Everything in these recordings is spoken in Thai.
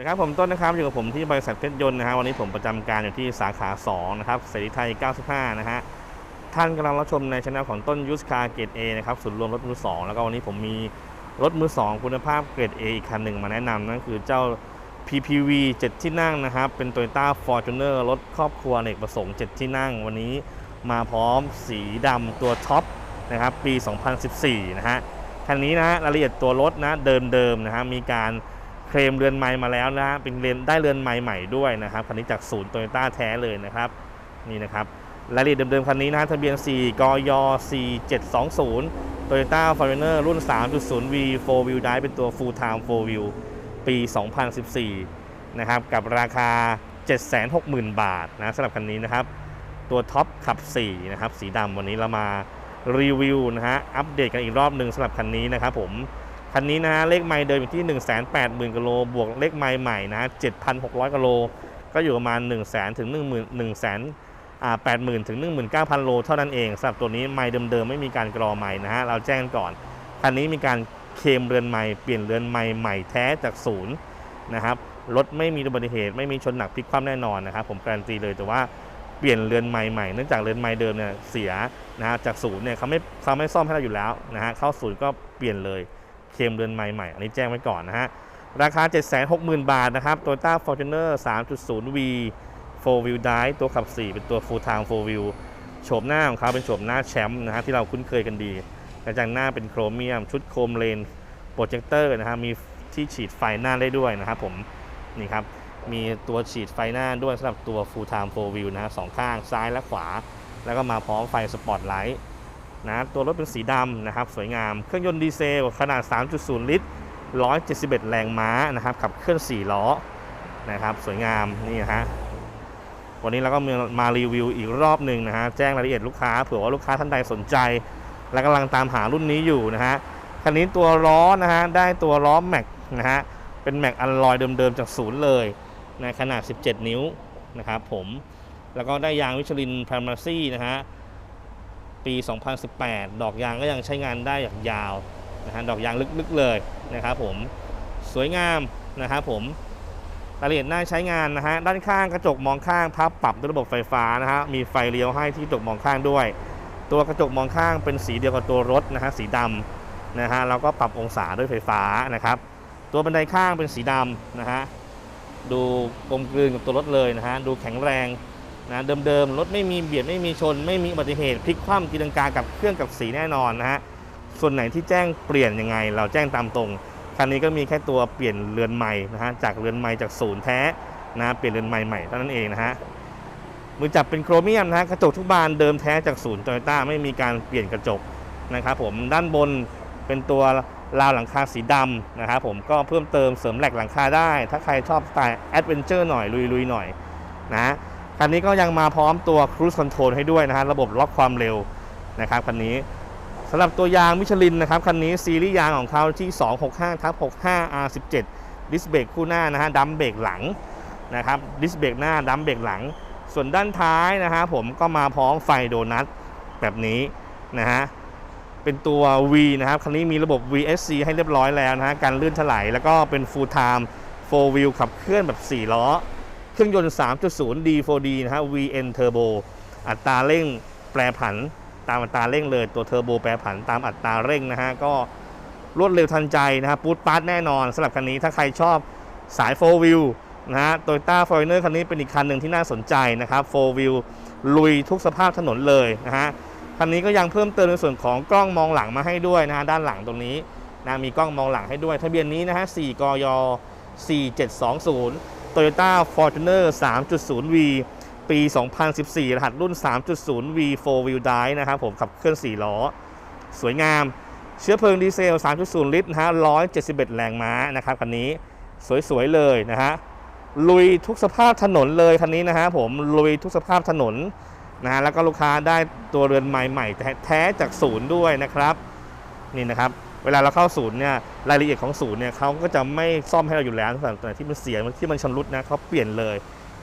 สวัสดีครับผมต้นนะครับอยู่กับผมที่บริษัทเพชรยนต์นะฮะวันนี้ผมประจำการอยู่ที่สาขา2นะครับเสรีไทย 95 นะฮะท่านกำลังรับชมในช่องของต้นยูสคาเกรด A นะครับศูนย์รวมรถมือ2แล้วก็วันนี้ผมมีรถมือ 2 คุณภาพเกรด A อีกคันหนึ่งมาแนะนำนั่นคือเจ้า PPV 7 ที่นั่งนะครับเป็น Toyota Fortuner รถครอบครัวเนกประสงค์ 7 ที่นั่ง วันนี้มาพร้อมสีดำตัวท็อปนะครับปี 2014 นะฮะคันนี้นะฮะรายละเอียดตัวรถนะเดิมๆนะฮะมีการ เคลมเรือนไม้มาแล้วนะฮะเป็นเรือนได้เรือนไม้ใหม่ด้วยนะครับคันนี้จากศูนย์โตโยต้าแท้เลยนะครับนี่นะครับรายละเอียดเดิมๆคันนี้นะทะเบียน 4 กย 4720 Toyota Fortuner รุ่น 3.0V 4 Wheel Drive เป็นตัว Full Time 4 Wheel ปี 2014 นะครับ กับราคา 760,000 บาทนะสำหรับคันนี้นะครับ ตัวท็อปขับ 4 นะครับ สีดำวันนี้เรามารีวิวนะฮะ อัปเดตกันอีกรอบหนึ่งสำหรับคันนี้นะครับผม คันนี้นะฮะเลขไมล์เดิมอยู่ที่ 1 8 0 0 0 0กิโลบวกเลขไมล์ใหม่นะ7,600กิโลก็อยู่ประมาณ 1 0 0 0 0ถึง1 0 0 0 0 1 0 0 0อ่า80,000ถึง19,000 โลเท่านั้นเองสำหรับตัวนี้ไมล์เดิมๆไม่มีการกรอไมล์นะฮะเราแจ้งก่อน คันนี้มีการเคมเรือนไมล์เปลี่ยนเรือนไมล์ใหม่แท้จากศูนย์นะครับรถไม่มีอุบัติเหตุไม่มีชนหนักพลิกคว่ำแน่นอนนะครับผมการันตีเลยแต่ว่าเปลี่ยนเรือนไมล์ใหม่เนื่องจากเรือนไมล์เดิมเนี่ยเสียนะฮะจากศูนย์เนี่ยเขาไม่เขาไม่ซ่อมให้เราอยู่แล้วนะฮะเข้าศูนย์ก็เปลี่ยนเลย คลมเรือนไม้ใหม่อันนี้แจ้งไว้ก่อนนะฮะ ราคา 760,000 บาทนะครับ Toyota Fortuner 3.0V 4 Wheel Drive ตัวขับ 4 เป็นตัว Full Time 4 Wheel โฉมหน้าของเขาเป็นโฉมหน้าแชมป์นะฮะที่เราคุ้นเคยกันดีกระจังหน้าเป็นโครเมียม ชุดโครมเลนโปรเจคเตอร์นะฮะมีที่ฉีดไฟหน้าได้ด้วยนะครับผมนี่ครับมีตัวฉีดไฟหน้าด้วยสำหรับตัว Full Time 4 Wheel นะฮะสองข้างซ้ายและขวา แล้วก็มาพร้อมไฟสปอตไลท์ นะตัวรถเป็นสีดำนะครับสวยงาม เครื่องยนต์ดีเซล ขนาด 3.0 ลิตร 171 แรงม้านะครับขับเคลื่อน 4 ล้อนะครับสวยงามนี่นะฮะวันนี้เราก็มามารีวิวอีกรอบหนึ่งนะฮะแจ้งรายละเอียดลูกค้าเผื่อว่าลูกค้าท่านใดสนใจ และกำลังตามหารุ่นนี้อยู่นะฮะคันนี้ตัวล้อนะฮะได้ตัวล้อแม็กนะฮะเป็นแม็กอัลลอยเดิมๆจากศูนย์เลยนะขนาด 17 นิ้วนะครับผมแล้วก็ได้ยางวิชลินพร i มาซี่นะฮะ ปี 2018 ดอกยางก็ยังใช้งานได้อย่างยาวนะฮะดอกยางลึกๆเลยนะครับผมสวยงามนะครับผมรายละเอียดหน้าใช้งานนะฮะด้านข้างกระจกมองข้างพับปรับด้วยระบบไฟฟ้านะฮะมีไฟเลี้ยวให้ที่กระจกมองข้างด้วย ตัวกระจกมองข้างเป็นสีเดียวกับตัวรถนะฮะสีดำนะฮะแล้วก็ปรับองศาด้วยไฟฟ้านะครับ ตัวบันไดข้างเป็นสีดำนะฮะดูกลมกลืนกับตัวรถเลยนะฮะดูแข็งแรง นะเดิมๆรถไม่มีเบียดไม่มีชน ไม่มีอุบัติเหตุพลิกคว่ำตีลังกากับเครื่องกับสีแน่นอนนะฮะส่วนไหนที่แจ้งเปลี่ยนยังไง เราแจ้งตามตรงคันนี้ก็มีแค่ตัวเปลี่ยนเรือนใหม่นะฮะจากเรือนใหม่จากศูนย์แท้นะเปลี่ยนเรือนใหม่ใหม่เท่านั้นเองนะฮะมือจับเป็นโครเมียมนะฮะกระจกทุกบานเดิมแท้จากศูนย์โตโยต้าไม่มีการเปลี่ยนกระจกนะครับผมด้านบนเป็นตัวราวหลังคาสีดำนะครับผมก็เพิ่มเติมเสริมแหลกหลังคาได้ ถ้าใครชอบสไตล์แอดเวนเจอร์หน่อยลุยๆหน่อยนะ คันนี้ก็ยังมาพร้อมตัว Cruise Control ให้ด้วยนะฮะระบบล็อกความเร็วนะครับคันนี้สำหรับตัวยางมิชลินนะครับคันนี้ซีรีส์ยางของเขาที่ 265ทับ65 R17 ดิสเบรกคู่หน้านะฮะดัมเบรกหลังนะครับดิสเบรกหน้าดัมเบรกหลัง ส่วนด้านท้ายนะฮะผมก็มาพร้อมไฟโดนัทแบบนี้นะฮะเป็นตัว V นะครับคันนี้มีระบบ VSC ให้เรียบร้อยแล้วนะฮะการลื่นถลายแล้วก็เป็น Full Time 4 Wheel ขับเคลื่อนแบบ 4 ล้อ เครื่องยนต์ 3.0 D4D นะฮะ VN Turbo อัตราเร่งแปรผัน ตามอัตราเร่งเลยตัวเทอร์โบแปรผันตามอัตราเร่งนะฮะ ก็รวดเร็วทันใจนะฮะปูดปาร์ตแน่นอนสำหรับคันนี้ถ้าใครชอบสาย 4 Wheel นะฮะ Toyota Fortuner คันนี้เป็นอีกคันหนึ่งที่น่าสนใจนะครับ4 Wheel ลุยทุกสภาพถนนเลยนะฮะคันนี้ก็ยังเพิ่มเติมในส่วนของกล้องมองหลังมาให้ด้วยนะฮะด้านหลังตรงนี้นะมีกล้องมองหลังให้ด้วย ทะเบียนนี้นะฮะ4กย4720 Toyota Fortuner 3.0V ปี 2014 รหัสรุ่น 3.0V 4 Wheel Drive นะครับผมขับเคลื่อน 4 ล้อ สวยงาม เชื้อเพลิงดีเซล 3.0 ลิตรนะฮะ 171 แรงม้านะครับคันนี้สวย ๆ เลยนะฮะ ลุยทุกสภาพถนนเลยคันนี้นะฮะผม ลุยทุกสภาพถนนนะฮะแล้วก็ลูกค้าได้ตัวเรือนใหม่ใหม่แท้จากศูนย์ด้วยนะครับ นี่นะครับ เวลาเราเข้าศูนย์เนี่ยรายละเอียดของศูนย์เนี่ยเขาก็จะไม่ซ่อมให้เราอยู่แล้วสำหรับตัวไหนที่มันเสียที่มันชำรุดนะเขาเปลี่ยนเลย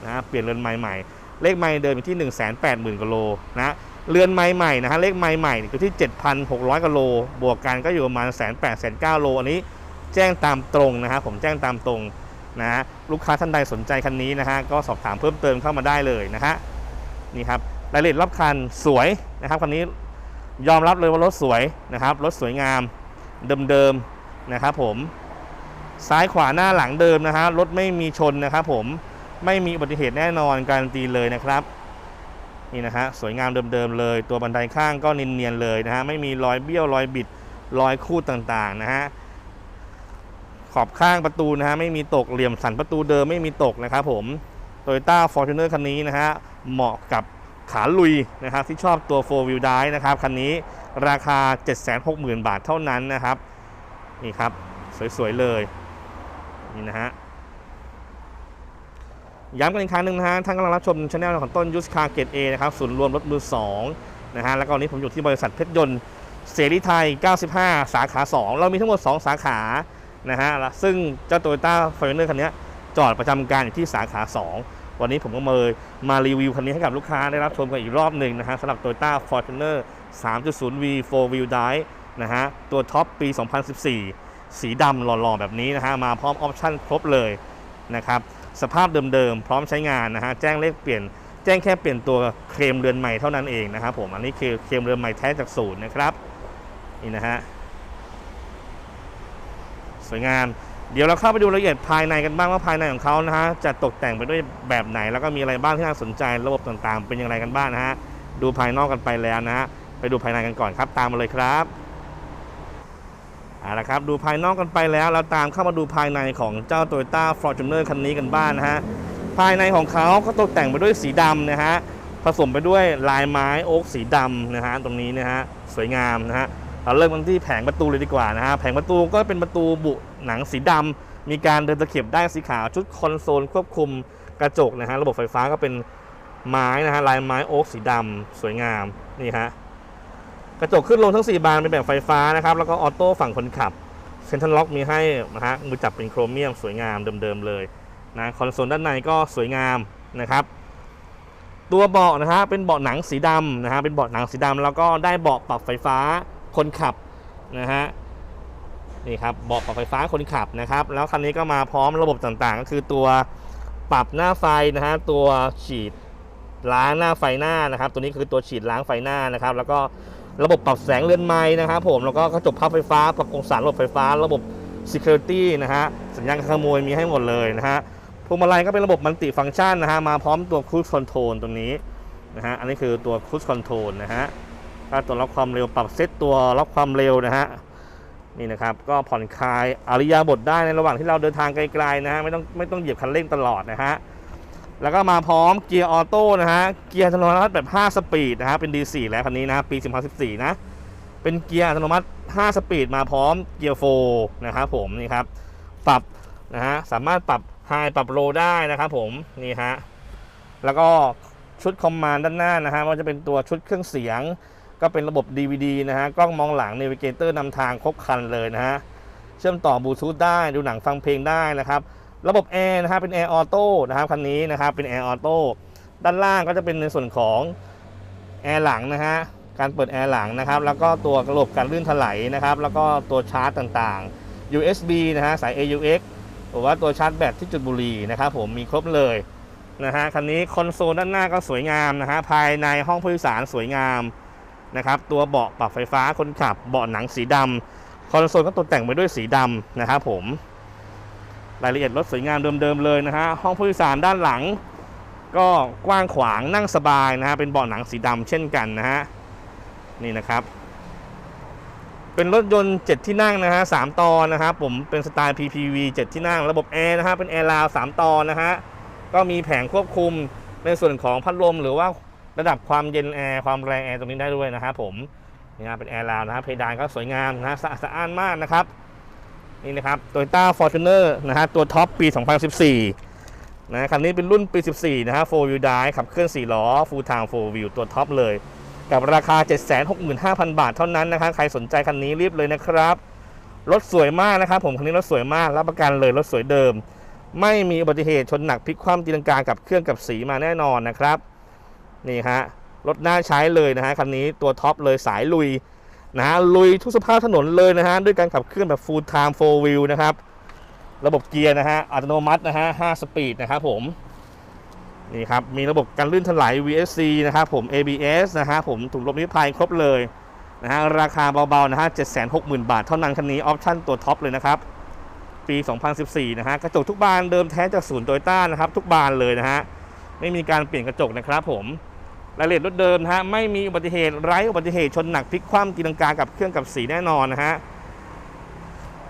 นะเปลี่ยนเรือนไม้ใหม่ เลขไม้เดิมอยู่ที่ 1 8 0 0 0 0กโลนะเรือนไม้ใหม่นะฮะเลขไม้ใหม่อยู่ที่ 7,600กโล บวกกันก็อยู่ประมาณแสนแปดแสนเก้าโลอันนี้แจ้งตามตรงนะฮะผมแจ้งตามตรงนะฮะลูกค้าท่านใดสนใจคันนี้นะฮะก็สอบถามเพิ่มเติมเข้ามาได้เลยนะฮะนี่ครับรายละเอียดรอบคันสวยนะครับคันนี้ยอมรับเลยว่ารถสวยนะครับรถสวยงาม เดิมๆนะครับผมซ้ายขวาหน้าหลังเดิมนะฮะรถไม่มีชนนะครับผมไม่มีอุบัติเหตุแน่นอนการันตีเลยนะครับนี่นะฮะสวยงามเดิมๆเลย ตัวบันไดข้างก็เนียนๆเลยนะฮะไม่มีรอยเบี้ยวรอยบิดรอยคูดต่างๆนะฮะขอบข้างประตูนะฮะไม่มีตกเหลี่ยมสันประตูเดิมไม่มีตกนะครับผม Toyota Fortuner คันนี้นะฮะเหมาะกับขาลุยนะครับที่ชอบตัว 4 wheel drive นะครับคันนี้ ราคา 760,000 บาทเท่านั้นนะครับ นี่ครับ สวย ๆ เลย นี่นะฮะ ย้ำกันอีกครั้งหนึ่งนะฮะ ท่านกำลังรับชมช anel ของต้นยุสคาเกตเอนะครับ ศูนย์รวมรถมือ 2 นะฮะ แล้วก็วันนี้ผมอยู่ที่บริษัทเพชรยนต์เสรีไทย 95 สาขา 2 เรามีทั้งหมด 2 สาขา นะฮะแล้วซึ่งเจ้าโตโยต้าฟอร์จูเนอร์คันนี้จอดประจำการอยู่ที่สาขา 2วันนี้ผมก็มามารีวิวคันนี้ให้กับลูกค้าได้รับชมกันอีกรอบหนึ่งนะฮะสำหรับ Toyota Fortuner 3.0V 4 Wheel Drive นะฮะ ตัวท็อปปี 2014 สีดำหล่อๆ แบบนี้นะฮะ มาพร้อมออปชั่นครบเลยนะครับ สภาพเดิมๆ พร้อมใช้งานนะฮะ แจ้งเลขเปลี่ยน แจ้งแค่เปลี่ยนตัวเคลมเรือนใหม่เท่านั้นเองนะครับผม อันนี้คือเคลมเรือนใหม่แท้จากศูนย์นะครับ นี่นะฮะ สวยงาม เดี๋ยวเราเข้าไปดูรายละเอียดภายในกันบ้างว่าภายในของเขานะฮะ จะตกแต่งไปด้วยแบบไหน แล้วก็มีอะไรบ้างที่น่าสนใจ ระบบต่างๆ เป็นอย่างไรกันบ้างนะฮะ ดูภายนอกกันไปแล้วนะฮะ ไปดูภายในกันก่อนครับ ตามมาเลยครับเอาละครับดูภายนอกกันไปแล้วเราตามเข้ามาดูภายในของเจ้า Toyota Fortuner คันนี้กันบ้างนะฮะภายในของเขาก็ตกแต่งไปด้วยสีดำนะฮะผสมไปด้วยลายไม้โอ๊กสีดำนะฮะตรงนี้นะฮะสวยงามนะฮะเราเริ่มกันที่แผงประตูเลยดีกว่านะฮะแผงประตูก็เป็นประตูบุหนังสีดำมีการเดินตะเข็บได้สีขาวชุดคอนโซลควบคุมกระจกนะฮะระบบไฟฟ้าก็เป็นไม้นะฮะลายไม้โอ๊กสีดำสวยงามนี่ฮะ กระจกขึ้นลงทั้ง 4 บานเป็นแบบไฟฟ้านะครับ แล้วก็ออโต้ฝั่งคนขับเซ็นทรัลล็อกมีให้นะฮะมือจับเป็นโครเมียมสวยงามเดิมๆเลยนะคอนโซลด้านในก็สวยงามนะครับ ตัวเบาะนะฮะเป็นเบาะหนังสีดำนะฮะเป็นเบาะหนังสีดำแล้วก็ได้เบาะปรับไฟฟ้าคนขับนะฮะนี่ครับเบาะปรับไฟฟ้าคนขับนะครับ แล้วคันนี้ก็มาพร้อมระบบต่างๆ ก็คือตัวปรับหน้าไฟนะฮะตัวฉีดล้างหน้าไฟหน้านะครับ ตัวนี้คือตัวฉีดล้างไฟหน้านะครับ แล้วก็ ระบบปรับแสงเรือนไม้นะครับผมแล้วก็กระจกพับไฟฟ้า ปรับองศาระบบไฟฟ้า ระบบ Security นะฮะสัญญาณการขโมยมีให้หมดเลยนะฮะพวงมาลัยก็เป็นระบบมัลติฟังก์ชันนะฮะมาพร้อมตัว Cruise Control ตัวนี้นะฮะอันนี้คือตัว Cruise Control นะฮะก็ตัวล็อกความเร็วปรับเซตตัวล็อกความเร็วนะฮะนี่นะครับก็ผ่อนคลายอริยาบทได้ในระหว่างที่เราเดินทางไกลๆนะฮะไม่ต้องไม่ต้องเหยียบคันเร่งตลอดนะฮะ แล้วก็มาพร้อมเกียร์ออโต้นะฮะ เกียร์อัตโนมัติแบบ 5 สปีดนะฮะ เป็น D4 แล้วคันนี้นะปี 2014 นะ เป็นเกียร์อัตโนมัติ 5 สปีดมาพร้อมเกียร์4นะครับผมนี่ครับ ปรับนะฮะ สามารถปรับไฮปรับโลได้นะครับผม นี่ฮะ แล้วก็ชุดคอมมานด์ด้านหน้านะฮะว่าจะเป็นตัวชุดเครื่องเสียง ก็เป็นระบบ DVD นะฮะ กล้องมองหลัง n น v เกเตอร์นำทางครบครันเลยนะฮะ เชื่อมต่อบลูทูธได้ ดูหนังฟังเพลงได้นะครับ ระบบแอร์นะครับเป็นแอร์ออโต้นะครับคันนี้นะครับเป็นแอร์ออโต้ด้านล่างก็จะเป็นในส่วนของแอร์หลังนะฮะการเปิดแอร์หลังนะครับ แล้วก็ตัวระบบการลื่นถลายนะครับ แล้วก็ตัวชาร์จต่างๆ USB นะฮะสาย AUX หรือว่าตัวชาร์จแบตที่จุดบุหรี่นะครับผมมีครบเลยนะฮะคันนี้คอนโซลด้านหน้าก็สวยงามนะฮะภายในห้องผู้โดยสารสวยงามนะครับตัวเบาะปรับไฟฟ้าคนขับเบาะหนังสีดำคอนโซลก็ตกแต่งไปด้วยสีดำนะครับผม รายละเอียดรถสวยงามเดิมๆเลยนะฮะห้องผู้โดยสารด้านหลัง ก็กว้างขวางนั่งสบายนะฮะเป็นเบาะหนังสีดำเช่นกันนะฮะนี่นะครับ เป็นรถยนต์ 7 ที่นั่งนะฮะ3ตอนนะครับผมเป็นสไตล์ PPV 7 ที่นั่ง ระบบแอร์นะฮะเป็นแอร์ราว3ตอนนะฮะก็มีแผงควบคุมในส่วนของพัดลมหรือว่าระดับความเย็นแอร์ความแรงแอร์ตรงนี้ได้ด้วยนะครับผมนี่นะเป็นแอร์ราวนะฮะเพดานก็สวยงามนะฮะสะอาดสะอ้านมากนะครับ นี่นะครับ Toyota Fortuner นะฮะตัวท็อปปี 2014นะคันนี้เป็นรุ่นปี 14 นะฮะ4 wheel drive ขับเคลื่อน 4 ล้อ full time 4 wheel ตัวท็อปเลย กับราคา 765,000 บาทเท่านั้นนะครับใครสนใจคันนี้รีบเลยนะครับ รถสวยมากนะครับผมคันนี้รถสวยมากรับประกันเลยรถสวยเดิม ไม่มีอุบัติเหตุชนหนักพลิกคว่ำตีลังกากับเครื่องกับสีมาแน่นอนนะครับนี่ฮะรถน่าใช้เลยนะฮะคันนี้ตัวท็อปเลยสายลุย นะฮะลุยทุกสภาพถนนเลยนะฮะด้วยการขับเคลื่อนแบบ full time 4 wheel นะครับ ระบบเกียร์นะฮะอัตโนมัตินะฮะ5สปีดนะครับผมนี่ครับมีระบบการลื่นถลาย VSC นะครับผม ABS นะฮะผมถุงลมนิรภัยครบเลยนะฮะราคาเบาๆนะฮะ760,000 บาท เท่านั้นคันนี้ออปชั่นตัวท็อปเลยนะครับ ปี 2014 นะฮะกระจกทุกบานเดิมแท้จากศูนย์โตโยต้านะครับทุกบานเลยนะฮะไม่มีการเปลี่ยนกระจกนะครับผม รายละเอียดรถเดิมนะฮะไม่มีอุบัติเหตุไร้อุบัติเหตุชนหนักพลิกคว่ำตีลังกากับเครื่องกับสีแน่นอนนะฮะ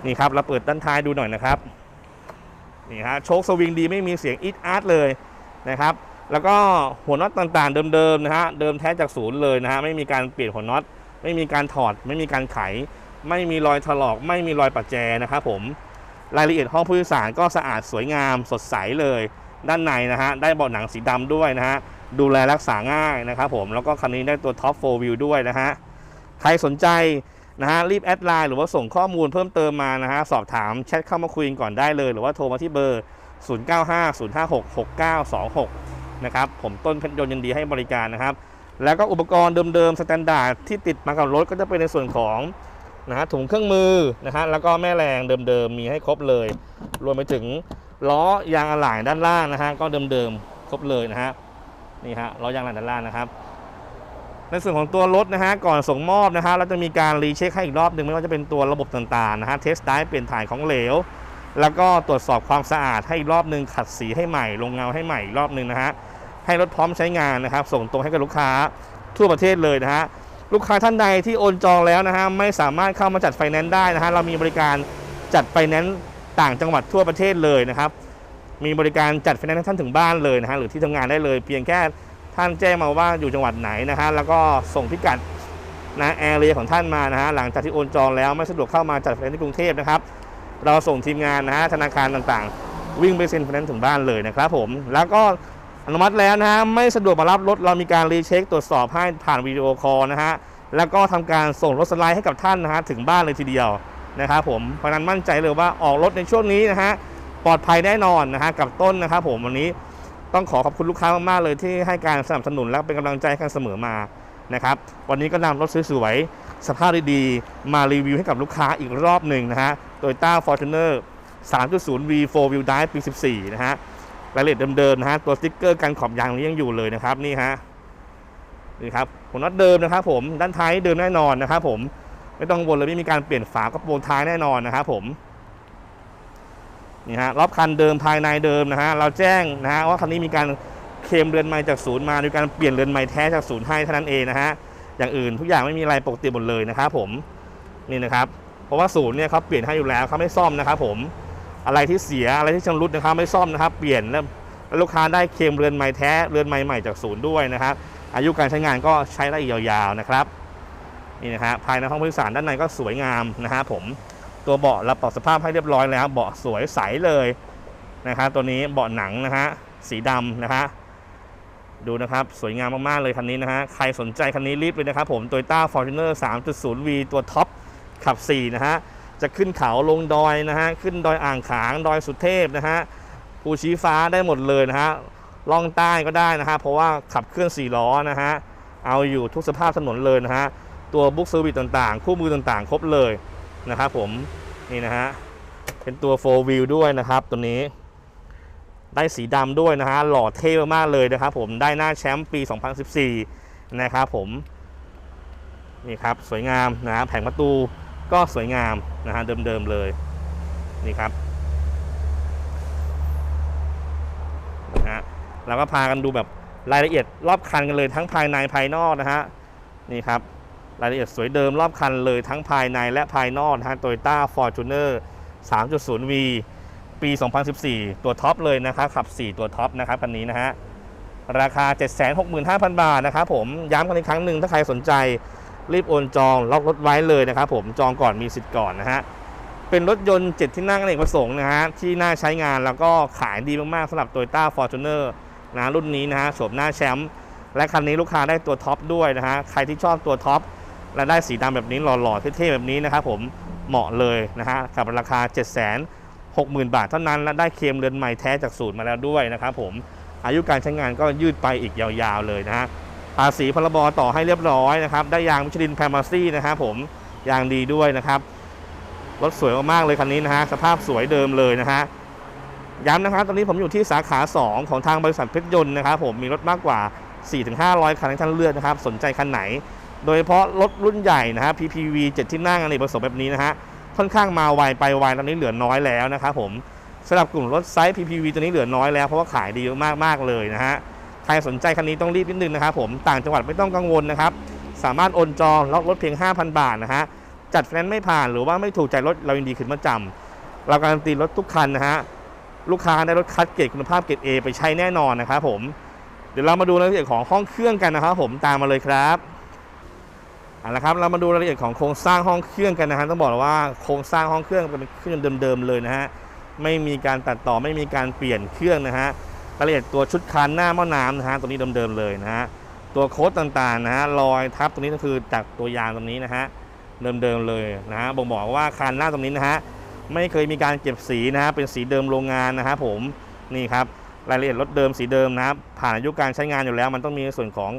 นี่ครับเราเปิดด้านท้ายดูหน่อยนะครับนี่ฮะโชคสวิงดีไม่มีเสียงอิดอาร์ตเลยนะครับ แล้วก็หัวน็อตต่างๆ เดิมๆนะฮะเดิมแท้จากศูนย์เลยนะฮะไม่มีการเปลี่ยนหัวน็อต ไม่มีการถอด ไม่มีการไข ไม่มีรอยถลอก ไม่มีรอยปัดแจนะครับผมรายละเอียดห้องผู้โดยสารก็สะอาดสวยงามสดใสเลย ด้านในนะฮะได้เบาะหนังสีดำด้วยนะฮะ ดูแลรักษาง่ายนะครับผมแล้วก็คันนี้ได้ตัวท็อป4 View ด้วยนะฮะใครสนใจนะฮะรีบแอดไลน์หรือว่าส่งข้อมูลเพิ่มเติมมานะฮะสอบถามแชทเข้ามาคุยก่อนได้เลย หรือว่าโทรมาที่เบอร์ 0950566926 นะครับผมต้นเพชรยนต์ยินดีให้บริการนะครับ แล้วก็อุปกรณ์เดิมๆสแตนดาร์ดที่ติดมากับรถก็จะเป็นในส่วนของนะฮะถุงเครื่องมือนะฮะแล้วก็แม่แรงเดิมๆมีให้ครบเลย รวมไปถึงล้อยางอะไหล่ด้านล่างนะฮะก็เดิมๆครบเลยนะฮะ นี่ฮะล้อยางหล่ด้านล่างนะครับ ในส่วนของตัวรถนะฮะก่อนส่งมอบนะฮะเราจะมีการรีเช็คให้อีกรอบหนึ่งไม่ว่าจะเป็นตัวระบบต่างๆนะฮะเทสต์ไดเปลี่ยนถ่ายของเหลว แล้วก็ตรวจสอบความสะอาดให้อีกรอบหนึ่งขัดสีให้ใหม่ ลงเงาให้ใหม่อีกรอบหนึ่งนะฮะให้รถพร้อมใช้งานนะครับ ส่งตรงให้กับลูกค้าทั่วประเทศเลยนะฮะลูกค้าท่านใดที่โอนจองแล้วนะฮะไม่สามารถเข้ามาจัดไฟแนนซ์ได้นะฮะเรามีบริการจัดไฟแนนซ์ต่างจังหวัดทั่วประเทศเลยนะครับ มีบริการจัดไฟแนนซ์ให้ท่านถึงบ้านเลยนะฮะหรือที่ทำงานได้เลย เพียงแค่ท่านแจ้งมาว่าอยู่จังหวัดไหนนะฮะแล้วก็ส่งพิกัดนะแอเรียของท่านมานะฮะหลังจากที่โอนจองแล้วไม่สะดวกเข้ามาจัดไฟแนนซ์ที่กรุงเทพนะครับเราส่งทีมงานนะฮะธนาคารต่างๆ วิ่งไปเซ็นไฟแนนซ์ถึงบ้านเลยนะครับผมแล้วก็อนุมัติแล้วนะฮะไม่สะดวกมารับรถเรามีการรีเช็คตรวจสอบให้ผ่านวิดีโอคอลนะฮะแล้วก็ทำการส่งรถสไลด์ให้กับท่านนะฮะถึงบ้านเลยทีเดียวนะครับผมเพราะนั้นมั่นใจเลยว่าออกรถในช่วงนี้นะฮะ ปลอดภัยแน่นอนนะฮะกับต้นนะครับผมวันนี้ต้องขอขอบคุณลูกค้ามากๆเลยที่ให้การสนับสนุนและเป็นกำลังใจกันเสมอมานะครับวันนี้ก็นำรถสวยๆสภาพดีๆมารีวิวให้กับลูกค้าอีกรอบหนึ่งนะฮะ Toyota Fortuner 3.0 V 4 Wheel Drive ปี 14 นะฮะรายละเอียดเดิมๆนะฮะตัวสติ๊กเกอร์กันขอบยางนี้ยังอยู่เลยนะครับนี่ฮะนี่ครับหัวน็อตเดิมนะครับผมด้านท้ายเดิมแน่นอนนะครับผมไม่ต้องวนเลยไม่มีการเปลี่ยนฝากระโปรงท้ายแน่นอนนะครับผม นี่ฮะรอบคันเดิมภายในเดิมนะฮะเราแจ้งนะฮะว่าคันนี้มีการเคลมเรือนไม้จากศูนย์มาโดยการเปลี่ยนเรือนไม้แท้จากศูนย์ให้เท่านั้นเองนะฮะอย่างอื่นทุกอย่างไม่มีอะไรปกติหมดเลยนะครับผมนี่นะครับเพราะว่าศูนย์เนี่ยเขาเปลี่ยนให้อยู่แล้วเขาไม่ซ่อมนะครับผมอะไรที่เสียอะไรที่ชำรุดนะครับไม่ซ่อมนะครับเปลี่ยนแล้วลูกค้าได้เคลมเรือนไม้แท้เรือนไม้ใหม่จากศูนย์ด้วยนะครับอายุการใช้งานก็ใช้ได้อีกยาวๆนะครับนี่นะฮะภายในห้องผู้โดยสารด้านในก็สวยงามนะฮะผม ตัวเบาะเราปรับสภาพให้เรียบร้อยแล้ว เบาะสวยใสเลยนะครับตัวนี้เบาะหนังนะฮะสีดำนะฮะดูนะครับ สวยงามมาก ๆ เลยคันนี้นะฮะ ใครสนใจคันนี้รีบเลยนะครับผม Toyota Fortuner 3.0V ตัวท็อปขับ 4 นะฮะ จะขึ้นเขาลงดอยนะฮะ ขึ้นดอยอ่างขาง ดอยสุเทพนะฮะภูชีฟ้าได้หมดเลยนะฮะล่องใต้ก็ได้นะฮะ เพราะว่าขับเคลื่อน4ล้อนะฮะ เอาอยู่ทุกสภาพถนนเลยนะฮะ ตัวบุ๊กเซอร์วิสต่างๆ คู่มือต่างๆ ครบเลย นะครับผมนี่นะฮะเป็นตัว4 wheel ด้วยนะครับตัวนี้ ได้สีดำด้วยนะฮะหล่อเท่มากๆเลยนะครับผมได้หน้าแชมป์ปี 2014 นะครับผมนี่ครับสวยงามนะฮะแผงประตูก็สวยงามนะฮะเดิมๆเลยนี่ครับนะฮะเราก็พากันดูแบบรายละเอียดรอบคันกันเลยทั้งภายในภายนอกนะฮะนี่ครับ รายละเอียดสวยเดิมรอบคันเลยทั้งภายในและภายนอกนะฮะ Toyota Fortuner 3.0V ปี 2014 ตัวท็อปเลยนะครับขับ 4 ตัวท็อปนะครับคันนี้นะฮะราคา 765,000 บาทนะครับผมย้ำกันอีกครั้งหนึ่งถ้าใครสนใจรีบโอนจองล็อกรถไว้เลยนะครับผมจองก่อนมีสิทธิ์ก่อนนะฮะเป็นรถยนต์7ที่นั่งอเนกประสงค์นะฮะที่น่าใช้งานแล้วก็ขายดีมากๆสำหรับ Toyota Fortuner นะรุ่นนี้นะฮะโฉมหน้าแชมป์และคันนี้ลูกค้าได้ตัวท็อปด้วยนะฮะใครที่ชอบตัวท็อป และได้สีดำแบบนี้หล่อๆเท่ๆแบบนี้นะครับผมเหมาะเลยนะฮะกับราคา 7 6 0 0 0 0 บาทเท่านั้นและได้เคมเรือนใหม่แท้จากศูนย์มาแล้วด้วยนะครับผมอายุการใช้งานก็ยืดไปอีกยาวๆเลยนะฮะภาษีพรบต่อให้เรียบร้อยนะครับได้ยางมิชลินแพมมาซี่นะครับผมยางดีด้วยนะครับรถสวยมากๆเลยคันนี้นะฮะสภาพสวยเดิมเลยนะฮะย้ำนะครับตอนนี้ผมอยู่ที่สาขา 2 ของทางบริษัทเพชรยนต์นะครับผมมีรถมากกว่า 4-500 คันให้ท่านเลือกนะครับ สนใจคันไหน โดยเฉพาะรถรุ่นใหญ่นะฮะ PPV 7 ที่นั่งอเนกประสงค์แบบนี้นะฮะ ค่อนข้างมาไวไปไวตอนนี้เหลือน้อยแล้วนะครับผมสำหรับกลุ่มรถไซส์ PPV ตัวนี้เหลือน้อยแล้วเพราะว่าขายดีมากๆเลยนะฮะ ใครสนใจคันนี้ต้องรีบนิดนึงนะครับผมต่างจังหวัดไม่ต้องกังวลนะครับ สามารถโอนจองล็อกรถเพียง 5,000 บาทนะฮะ จัดไฟนไม่ผ่านหรือว่าไม่ถูกใจรถเรายินดีคืนมาจำเราการันตีรถทุกคันนะฮะลูกค้าได้รถคัดเกรดคุณภาพเกรด A ไปใช้แน่นอนนะครับผม เดี๋ยวเรามาดูรายละเอียดของห้องเครื่องกันนะครับผมตามมาเลยครับ เอาละครับเรามาดูรายละเอียดของโครงสร้างห้องเครื่องกันนะฮะต้องบอกว่าโครงสร้างห้องเครื่องเป็นเครื่องเดิมๆเลยนะฮะไม่มีการตัดต่อไม่มีการเปลี่ยนเครื่องนะฮะรายละเอียดตัวชุดคันหน้าหม้อน้ำนะฮะตัวนี้เดิมๆเลยนะฮะตัวโค้ดต่างๆนะฮะรอยทับตรงนี้ก็คือจากตัวยางตรงนี้นะฮะเดิมๆเลยนะฮะบ่งบอกว่าคานหน้าตรงนี้นะฮะไม่เคยมีการเก็บสีนะฮะเป็นสีเดิมโรงงานนะฮะผมนี่ครับรายละเอียดรถเดิมสีเดิมนะครับผ่านอายุการใช้งานอยู่แล้ว มันต้องมีส่วนของ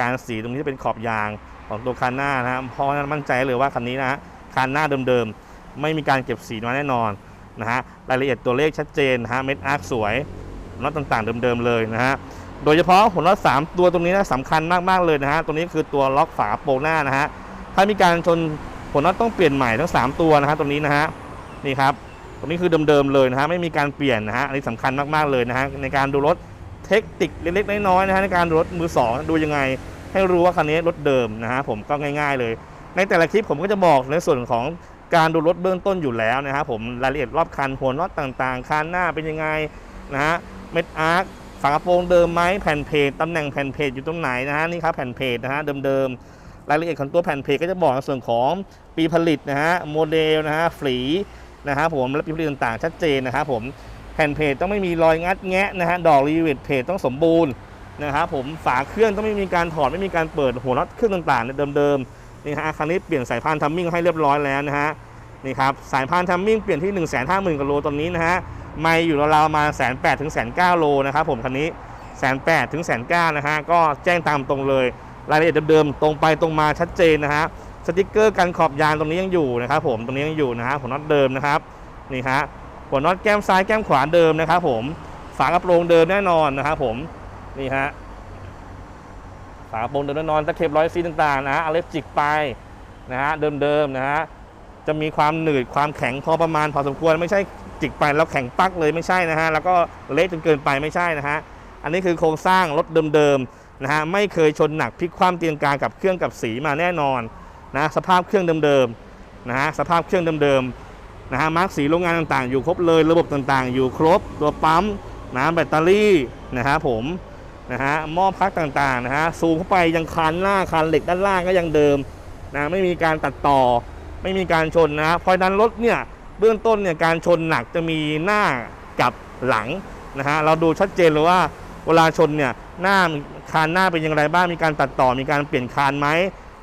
การสีตรงนี้เป็นขอบยาง ของตัวคันหน้านะฮะเพราะนั้นมั่นใจเลยว่าคันนี้นะฮะคันหน้าเดิมๆ ไม่มีการเก็บสีมาแน่นอนนะฮะรายละเอียดตัวเลขชัดเจนฮะเม็ดอาร์คสวยน็อตต่างๆ เดิมๆเลยนะฮะโดยเฉพาะหัวน็อต3ตัวตรงนี้นะสำคัญมากๆเลยนะฮะตัวนี้คือตัวล็อกฝาโปรงหน้านะฮะถ้ามีการชนหัวน็อตต้องเปลี่ยนใหม่ทั้ง 3 ตัวนะฮะตรงนี้นะฮะนี่ครับตรงนี้คือเดิมๆเลยนะฮะไม่มีการเปลี่ยนนะฮะอันนี้สำคัญมากๆเลยนะฮะในการดูรถเทคนิคเล็กๆน้อยๆนะฮะในการดูรถมือ2ดูยังไง ให้รู้ว่าคันนี้รถเดิมนะฮะผมก็ง่าย ๆ เลย ในแต่ละคลิปผมก็จะบอกในส่วนของการดูรถเบื้องต้นอยู่แล้วนะครับผมรายละเอียดรอบคันหัวน็อตต่างๆคันหน้าเป็นยังไงนะฮะเม็ดอาร์คฝากระโปรงเดิมไหมแผ่นเพจตำแหน่งแผ่นเพจอยู่ตรงไหนนะฮะนี่ครับแผ่นเพจนะฮะเดิมๆรายละเอียดของตัวแผ่นเพจก็จะบอกในส่วนของปีผลิตนะฮะโมเดลนะฮะฝีนะฮะผมและปีผลิตต่างๆ ชัดเจนนะครับผมแผ่นเพจต้องไม่มีรอยงัดแงะนะฮะดอกรีเวทเพจต้องสมบูรณ์ นะครับผมฝาเครื่องต้องไม่มีการถอดไม่มีการเปิดหัวน็อตเครื่องต่างๆเดิมๆนี่ฮะคันนี้เปลี่ยนสายพานทัมมิ่งให้เรียบร้อยแล้วนะฮะนี่ครับสายพานทัมมิ่งเปลี่ยนที่ 1 5 0 0 0 0กิโลตอนนี้นะฮะไม่อยู่ราวๆมาแสนแปดถึงแสนเก้าโลนะครับผมคันนี้แสนแปดถึงแสนเก้านะฮะก็แจ้งตามตรงเลยรายละเอียดเดิมๆตรงไปตรงมาชัดเจนนะฮะสติกเกอร์กันขอบยางตรงนี้ยังอยู่นะครับผมตรงนี้ยังอยู่นะฮะหัวน็อตเดิมนะครับนี่ฮะหัวน็อตแก้มซ้ายแก้มขวาเดิมนะครับผมฝากระโปรงเดิมแน่นอนนะครับผม นี่ฮะฝากระโปรงเดิมแน่นอนตะเข็บร้อยซีต่างๆนะอเล็บจิกไปนะฮะเดิมๆนะฮะจะมีความหนืดความแข็งพอประมาณพอสมควรไม่ใช่จิกไปแล้วแข็งปักเลยไม่ใช่นะฮะแล้วก็เละจนเกินไปไม่ใช่นะฮะอันนี้คือโครงสร้างรถเดิมๆนะฮะไม่เคยชนหนักพลิกคว่ำเตียงกางกับเครื่องกับสีมาแน่นอนนะสภาพเครื่องเดิมๆนะฮะสภาพเครื่องเดิมๆนะฮะมาร์กสีโรงงานต่างๆ อยู่ครบเลยระบบต่างๆ อยู่ครบตัวปั๊มนะแบตเตอรี่นะฮะผม นะฮะหม้อพักต่างๆนะฮะซูมเข้าไปยังคันหน้าคันเหล็กด้านล่างก็ยังเดิมนะไม่มีการตัดต่อ ไม่มีการชนนะเพราะฉะนั้นรถเนี่ยเบื้องต้นเนี่ยการชนหนักจะมีหน้ากับหลังนะฮะเราดูชัดเจนเลยว่าเวลาชนเนี่ยหน้าคานหน้าเป็นอย่างไรบ้างมีการตัดต่อมีการเปลี่ยนคานไหม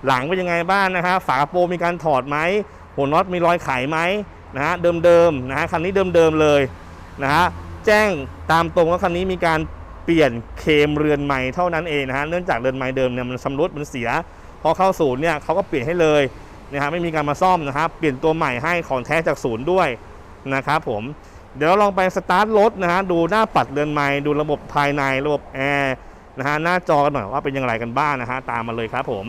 หลังเป็นยังไงบ้างนะฮะฝากระโปรงมีการถอดไหมหัวน็อตมีรอยไขไหมนะฮะเดิมๆนะฮะคันนี้เดิมๆเลยนะฮะแจ้งตามตรงว่าคันนี้มีการ เปลี่ยนเคมเรือนใหม่เท่านั้นเองนะฮะเนื่องจากเรือนใหม่เดิมเนี่ยมันชำรุดมันเสีย พอเข้าศูนย์เนี่ยเขาก็เปลี่ยนให้เลยนะฮะไม่มีการมาซ่อมนะครับเปลี่ยนตัวใหม่ให้ของแท้จากศูนย์ด้วยนะครับผมเดี๋ยวเราลองไปสตาร์ทรถนะฮะดูหน้าปัดเรือนไม้ดูระบบภายในระบบแอร์นะฮะหน้าจอกันหน่อยว่าเป็นอย่างไรกันบ้างนะฮะตามมาเลยครับผม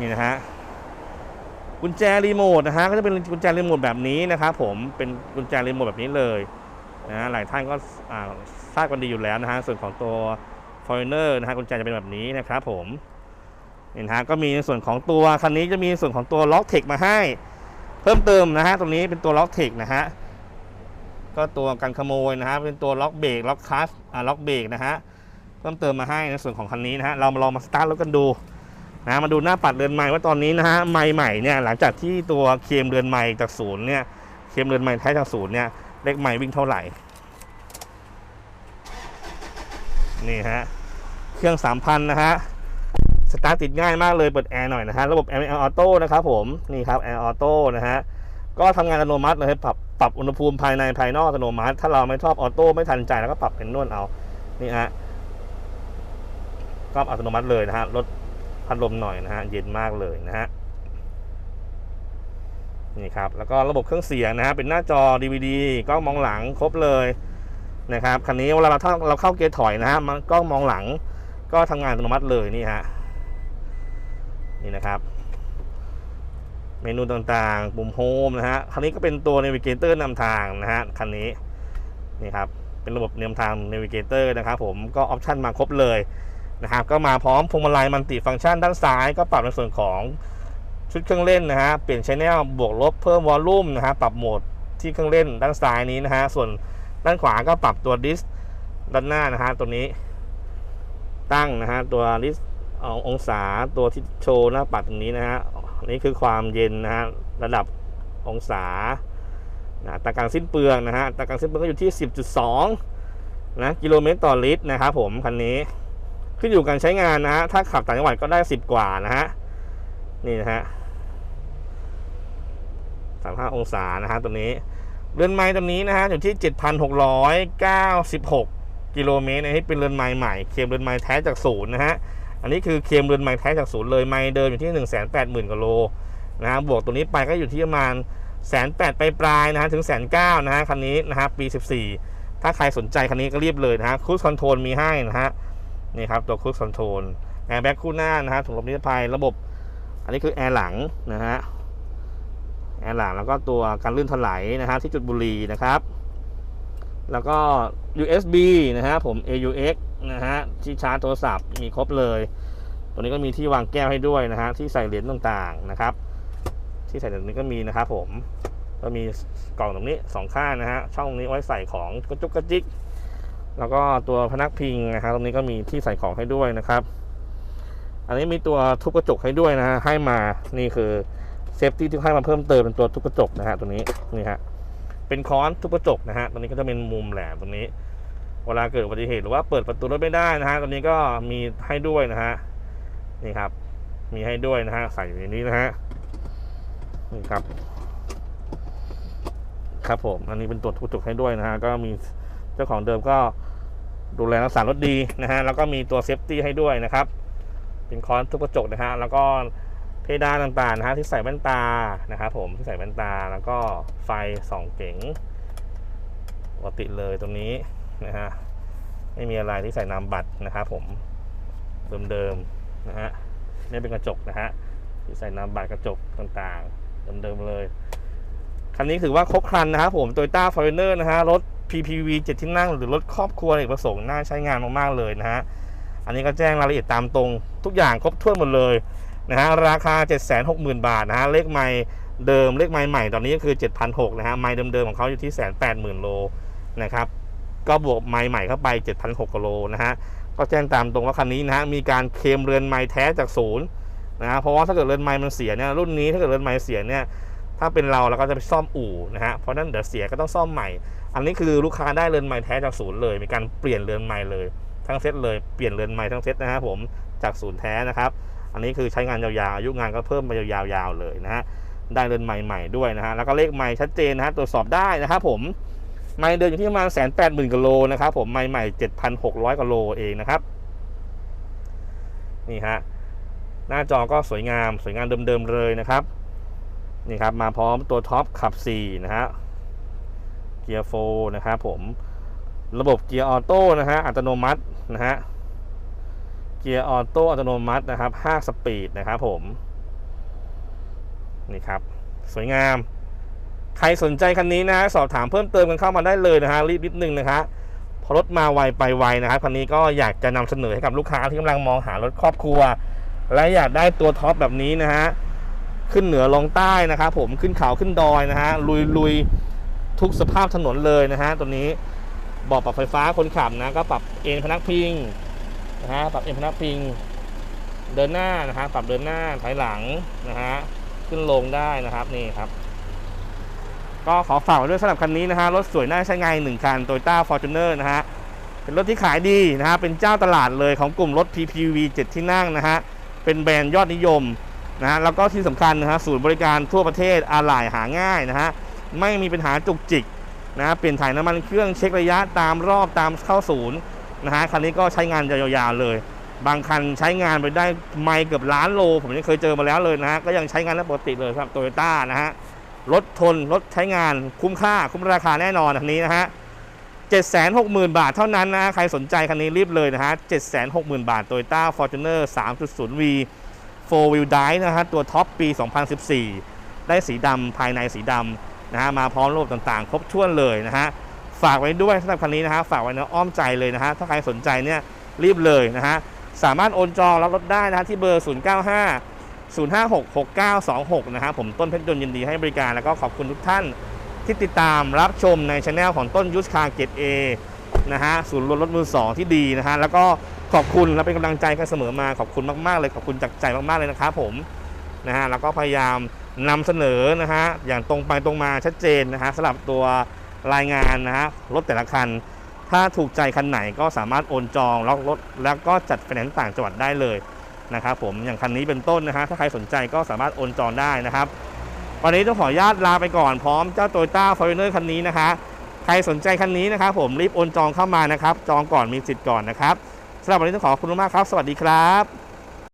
นี่นะฮะ กุญแจรีโมทนะฮะก็จะเป็นกุญแจรีโมทแบบนี้นะครับผมเป็นกุญแจรีโมทแบบนี้เลยนะฮะหลายท่านก็ทราบกันดีอยู่แล้วนะฮะส่วนของตัวฟอร์เนอร์นะฮะกุญแจจะเป็นแบบนี้นะครับผมนี่นะฮะก็มีในส่วนของตัวคันนี้จะมีส่วนของตัวล็อกเทคมาให้ เพิ่มเติมนะฮะตรงนี้เป็นตัวล็อกเทคนะฮะก็ตัวกันขโมยนะฮะเป็นตัวล็อกเบรกล็อกคัสอ่าล็อกเบรกนะฮะเพิ่มเติมมาให้ในส่วนของคันนี้นะฮะเรามาลองมาสตาร์ทรถกันดู นะมาดูหน้าปัดเรือนใหม่ว่าตอนนี้นะฮะใหม่ใหม่เนี่ยหลังจากที่ตัวเคมเรือนใหม่จากศูนย์เนี่ยเคมเรือนใหม่ท้จากศูนย์เนี่ยเลขใหม่วิ่งเท่าไหร่นี่ฮะเครื่อง3,000นะฮะสตาร์ทติดง่ายมากเลยเปิดแอร์หน่อยนะฮะระบบแอร์ออโต้นะครับผมนี่ครับแอร์ออโต้นะฮะก็ทำงานอัตโนมัติเลยปรับปรับอุณหภูมิภายในภายนอกอัตโนมัติ ถ้าเราไม่ชอบออโต้ไม่ทันใจแล้วก็ปรับเป็นนวดเอานี่ฮะก็อัตโนมัติเลยนะฮะรถ พัดลมหน่อยนะฮะเย็นมากเลยนะฮะนี่ครับแล้วก็ระบบเครื่องเสียงนะฮะเป็นหน้าจอ DVD กล้องมองหลังครบเลยนะครับคันนี้เวลาเราถ้าเราเข้าเกียร์ถอยนะฮะมันกล้องมองหลังก็ทำงานอัตโนมัติเลยนี่ฮะนี่นะครับ เมนูต่างๆ ปุ่มโฮมนะฮะคันนี้ก็เป็นตัว Navigator นำทางนะฮะคันนี้นี่ครับเป็นระบบนำทาง Navigator นะครับผมก็ออปชันมาครบเลย นะครับก็มาพร้อมพวงมาลัยมันติฟังก์ชันด้านซ้ายก็ปรับในส่วนของชุดเครื่องเล่นนะฮะเปลี่ยนชแนลบวกลบเพิ่มวอลลุ่มนะฮะปรับโหมดที่เครื่องเล่นด้านซ้ายนี้นะฮะส่วนด้านขวาก็ปรับตัวดิสด้านหน้านะฮะตัวนี้ ตั้งนะฮะตัวดิสอองศาตัวที่โชว์หน้าปัดตรงนี้นะฮะนี่คือความเย็นนะฮะระดับองศานะตราการสิ้นเปลืองนะฮะตราการสิ้นเปลืองก็อยู่ที่ 10.2นะกิโลเมตรต่อลิตรนะครับผมคันนี้ ขึ้นอยู่กับการใช้งานนะฮะ ถ้าขับต่างจังหวัดก็ได้10กว่านะฮะ นี่นะฮะ35องศานะฮะตัวนี้ เรือนไม้ตัวนี้นะฮะอยู่ที่7,696กิโลเมตรนะที่เป็นเรือนไม้ใหม่ เคลมเรือนไม้แท้จากศูนย์นะฮะ อันนี้คือเคลมเรือนไม้แท้จากศูนย์เลย ไม้เดิมอยู่ที่180,000กว่าโลนะฮะ บวกตัวนี้ไปก็อยู่ที่ประมาณแสนแปดปลายๆนะฮะถึงแสนเก้านะฮะคันนี้นะฮะปี14ถ้าใครสนใจคันนี้ก็รีบเลยนะฮะคู i คอนโทรลมีให้นะฮะ นี่ครับตัวคู i คอนโทรลแอร์แบ็กคู่หน้านะฮะถุงลมนิรภัยระบบ อันนี้คือแอร์หลังนะฮะแอร์หลังแล้วก็ตัวการลื่นถลายนะฮะที่จุดบุหรีนะครับ แล้วก็ USB นะฮะผม AUX นะฮะที่ชาร์จโทรศัพท์มีครบเลย ตัวนี้ก็มีที่วางแก้วให้ด้วยนะฮะที่ใส่เหรียญต่างๆนะครับ ที่ใส่เหรียญนี้ก็มีนะครับผมก็มีกล่องตรงนี้สองข้างนะฮะช่องตรงนี้ไว้ใส่ของกระจุกกระจิก แล้วก็ตัวพนักพิงนะครับตรงนี้ก็มีที่ใส่ของให้ด้วยนะครับ อันนี้มีตัวทุบกระจกให้ด้วยนะฮะให้มานี่คือเซฟตี้ที่ให้มาเพิ่มเติมเป็นตัวทุบกระจกนะฮะตัวนี้นี่ฮะเป็นค้อนทุบกระจกนะฮะตรงนี้ก็จะเป็นมุมแหลมตรงนี้ เวลาเกิดอุบัติเหตุหรือว่าเปิดประตูรถไม่ได้นะฮะตรงนี้ก็มีให้ด้วยนะฮะนี่ครับ มีให้ด้วยนะฮะใส่อยู่ในนี้นะฮะนี่ครับ ครับผม อันนี้เป็นตัวทุบกระจกให้ด้วยนะฮะก็มีเจ้าของเดิมก็ ดูแลรักษารถดีนะฮะแล้วก็มีตัวเซฟตี้ให้ด้วยนะครับ เป็นคอนทุบกระจกนะฮะแล้วก็เพดานต่างๆนะฮะที่ใส่แว่นตานะครับผมที่ใส่แว่นตาแล้วก็ไฟส่องเก๋งปกติเลยตรงนี้นะฮะไม่มีอะไรที่ใส่นามบัตรนะครับผมเดิมๆนะฮะนี่เป็นกระจกนะฮะที่ใส่นามบัตรกระจกต่างๆเดิมๆเลยคันนี้ถือว่าครบครันนะครับผม Toyota Foreigner นะฮะรถ PPV 7 ที่นั่งหรือรถครอบครัวเอกประสงค์น่าใช้งานมากๆเลยนะฮะ อันนี้ก็แจ้งรายละเอียดตามตรง ทุกอย่างครบถ้วนหมดเลยนะฮะราคา 760,000 บาทนะฮะเลขไม่เดิมเลขไม่ใหม่ตอนนี้ก็คือ 7,600นะฮะไม่เดิมๆของเขาอยู่ที่ 180,000 โลนะครับก็บวกไม่ใหม่เข้าไป 7,600กิโลนะฮะ ก็แจ้งตามตรงว่าคันนี้นะฮะ มีการเคลมเรือนไม้แท้จากศูนย์นะฮะ เพราะว่าถ้าเกิดเรือนไม้มันเสียเนี่ย รุ่นนี้ถ้าเกิดเรือนไม้เสียเนี่ย ถ้าเป็นเราเราก็จะไปซ่อมอู่นะฮะ เพราะนั้นเดี๋ยวเสียก็ต้องซ่อมใหม่ อันนี้คือลูกค้าได้เรือนไม้แท้จากศูนย์เลย มีการเปลี่ยนเรือนไม้เลย ทั้งเซตเลยเปลี่ยนเรือนไม้ทั้งเซตนะฮะผมจากศูนย์แท้นะครับ อันนี้คือใช้งานยาวๆอายุงานก็เพิ่มไปยาวๆเลยนะฮะได้เรือนไม้ใหม่ด้วยนะฮะแล้วก็เลขไม้ชัดเจนนะฮะตรวจสอบได้นะครับผมไม้เดินอยู่ที่ประมาณแสนแปดหมื่นกิโลนะครับผมไม้ใหม่เจ็ดพันหกร้อยกิโลเองนะครับนี่ฮะหน้าจอก็สวยงามสวยงามเดิมๆเลยนะครับนี่ครับมาพร้อมตัวท็อปขับ4นะฮะ กียร์โฟนะครับผมระบบเกียร์ออโต้นะฮะอัตโนมัตินะฮะเกียร์ออโต้อัตโนมัตินะครับ5สปีดนะครับผมนี่ครับสวยงาม ใครสนใจคันนี้นะสอบถามเพิ่มเติมกันเข้ามาได้เลยนะฮะรีบนิดนึงนะครับพอรถมาไวไปไวนะครับคันนี้ก็อยากจะนำเสนอให้กับลูกค้าที่กำลังมองหารถครอบครัว และอยากได้ตัวท็อปแบบนี้นะฮะขึ้นเหนือลงใต้นะครับผมขึ้นเขาขึ้นดอยนะฮะลุยลุย ทุกสภาพถนนเลยนะฮะตัวนี้บอกปรับไฟฟ้าคนขับนะก็ปรับเอนพนักพิงนะฮะปรับเอ็นพนักพิง เดินหน้านะฮะปรับเดินหน้าถอยหลังนะฮะขึ้นลงได้นะครับนี่ครับก็ขอฝากไว้ด้วยสำหรับคันนี้นะฮะรถสวยน่าใช้งานหนึ่งคัน Toyota Fortuner นะฮะเป็นรถที่ขายดีนะฮะเป็นเจ้าตลาดเลยของกลุ่มรถ PPV 7 ที่นั่งนะฮะเป็นแบรนด์ยอดนิยมนะฮะแล้วก็ที่สำคัญนะฮะศูนย์บริการทั่วประเทศอาหล่ายหาง่ายนะฮะ ไม่มีปัญหาจุกจิกนะเปลี่ยนถ่ายน้ำมันเครื่องเช็คระยะตามรอบตามเข้าศูนย์นะฮะคันนี้ก็ใช้งานยาวๆเลย บางคันใช้งานไปได้ไม่เกือบล้านโล ผมยังเคยเจอมาแล้วเลยนะฮะก็ยังใช้งานได้ปกติเลยครับโตโยต้านะฮะรถทนรถใช้งานคุ้มค่าคุ้มราคาแน่นอนคันนี้นะฮะ760,000 บาทเท่านั้นนะใครสนใจคันนี้รีบเลยนะฮะ760,000 บาท Toyota Fortuner 3.0V 4 Wheel Drive นะฮะตัวท็อปปี 2014 ได้สีดำภายในสีดำ นะฮะมาพร้อมระบบต่างๆ ครบถ้วนเลยนะฮะฝากไว้ด้วยสำหรับคันนี้นะฮะฝากไว้ในอ้อมใจเลยนะฮะถ้าใครสนใจเนี่ยรีบเลยนะฮะสามารถโอนจองรับรถได้นะฮะที่เบอร์ 095 056 6926 นะฮะผมต้นเพชรยนต์ยินดีให้บริการแล้วก็ขอบคุณทุกท่านที่ติดตามรับชมในช anel ของต้นยุทธคาเกตเอนะฮะศูนย์รวมรถมือสองที่ดีนะฮะแล้วก็ขอบคุณและเป็นกำลังใจกันเสมอมาขอบคุณมากๆเลยขอบคุณจากใจมากๆเลยนะครับผมนะฮะแล้วก็พยายาม นำเสนอนะฮะอย่างตรงไปตรงมาชัดเจนนะฮะสำหรับตัวรายงานนะฮะรถแต่ละคัน ถ้าถูกใจคันไหนก็สามารถโอนจองล็อกรถแล้วก็จัดไฟแนนซ์ต่างจังหวัดได้เลยนะครับผมอย่างคันนี้เป็นต้นนะฮะถ้าใครสนใจก็สามารถโอนจองได้นะครับ วันนี้ต้องขออนุญาตลาไปก่อนพร้อมเจ้า Toyota Fortuner คันนี้นะคะใครสนใจคันนี้นะครับผมรีบโอนจองเข้ามานะครับ จองก่อนมีสิทธิ์ก่อนนะครับสำหรับวันนี้ต้องขอบคุณมากครับ สวัสดีครับ